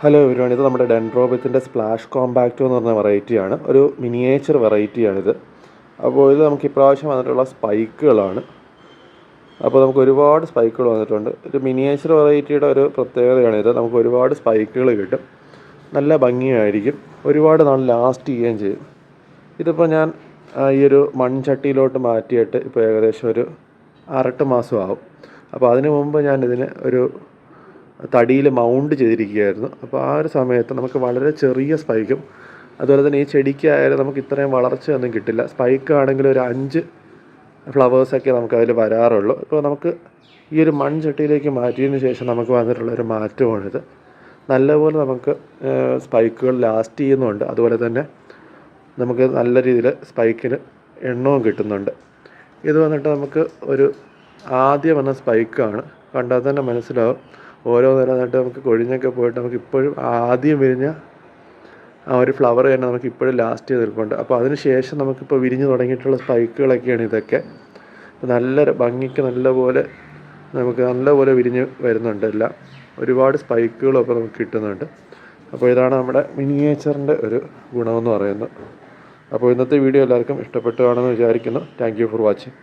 Hello എവരുവാണ് ഇത് നമ്മുടെ ഡെൻഡ്രോബിത്തിന്റെ splash കോമ്പാക്റ്റോ എന്ന് പറഞ്ഞ വെറൈറ്റിയാണ് ഒരു മിനിയേച്ചർ വെറൈറ്റിയാണിത് അപ്പോൾ ഇത് നമുക്ക് ഇപ്രാവശ്യം വന്നിട്ടുള്ള സ്പൈക്കുകളാണ് അപ്പോൾ നമുക്ക് ഒരുപാട് സ്പൈക്കുകൾ വന്നിട്ടുണ്ട്. ഒരു മിനിയേച്ചർ വെറൈറ്റിയുടെ ഒരു പ്രത്യേകതയാണ് ഇത്. നമുക്ക് ഒരുപാട് സ്പൈക്കുകൾ കിട്ടും. നല്ല ഭംഗിയായിരിക്കും. ഒരുപാട് നാൾ ലാസ്റ്റ് ചെയ്യുകയും ചെയ്യും. ഇതിപ്പോൾ ഞാൻ ഈ ഒരു മൺചട്ടിയിലോട്ട് മാറ്റിയിട്ട് ഇപ്പോൾ ഏകദേശം ഒരു അരട്ട് മാസം ആവും. അപ്പോൾ അതിനു മുമ്പ് ഞാൻ ഇതിന് ഒരു തടിയിൽ മൗണ്ട് ചെയ്തിരിക്കുകയായിരുന്നു. അപ്പോൾ ആ ഒരു സമയത്ത് നമുക്ക് വളരെ ചെറിയ സ്പൈക്കും അതുപോലെ തന്നെ ഈ ചെടിക്കായാലും നമുക്ക് ഇത്രയും വളർച്ചയൊന്നും കിട്ടില്ല. സ്പൈക്ക് ആണെങ്കിൽ ഒരു അഞ്ച് ഫ്ലവേഴ്സൊക്കെ നമുക്ക് അതിൽ വരാറുള്ളൂ. ഇപ്പോൾ നമുക്ക് ഈ ഒരു മൺചട്ടിയിലേക്ക് മാറ്റിയതിന് ശേഷം നമുക്ക് വന്നിട്ടുള്ള ഒരു മാറ്റമാണിത്. നല്ലപോലെ നമുക്ക് സ്പൈക്കുകൾ ലാസ്റ്റ് ചെയ്യുന്നുണ്ട്. അതുപോലെ തന്നെ നമുക്ക് നല്ല രീതിയിൽ സ്പൈക്കിന് എണ്ണവും കിട്ടുന്നുണ്ട്. ഇത് വന്നിട്ട് നമുക്ക് ഒരു ആദ്യം വന്ന സ്പൈക്കാണ്. കണ്ടാൽ തന്നെ മനസ്സിലാവും. ഓരോ നില നട്ട് നമുക്ക് കൊഴിഞ്ഞൊക്കെ പോയിട്ട് നമുക്ക് ഇപ്പോഴും ആദ്യം വിരിഞ്ഞ ആ ഒരു ഫ്ലവർ തന്നെ നമുക്ക് ഇപ്പോഴും ലാസ്റ്റ് ചെയ്ത് നിൽപ്പുണ്ട്. അപ്പോൾ അതിന് ശേഷം നമുക്കിപ്പോൾ വിരിഞ്ഞ് തുടങ്ങിയിട്ടുള്ള സ്പൈക്കുകളൊക്കെയാണ് ഇതൊക്കെ. നല്ല ഭംഗിക്ക് നല്ലപോലെ നമുക്ക് നല്ലപോലെ വിരിഞ്ഞ് വരുന്നുണ്ട് എല്ലാം. ഒരുപാട് സ്പൈക്കുകളും ഒക്കെ നമുക്ക് കിട്ടുന്നുണ്ട്. അപ്പോൾ ഇതാണ് നമ്മുടെ മിനിയേച്ചറിന്റെ ഒരു ഗുണമെന്ന് പറയുന്നത്. അപ്പോൾ ഇന്നത്തെ വീഡിയോ എല്ലാവർക്കും ഇഷ്ടപ്പെട്ടു കാണുമെന്ന് വിചാരിക്കുന്നു. Thank for watching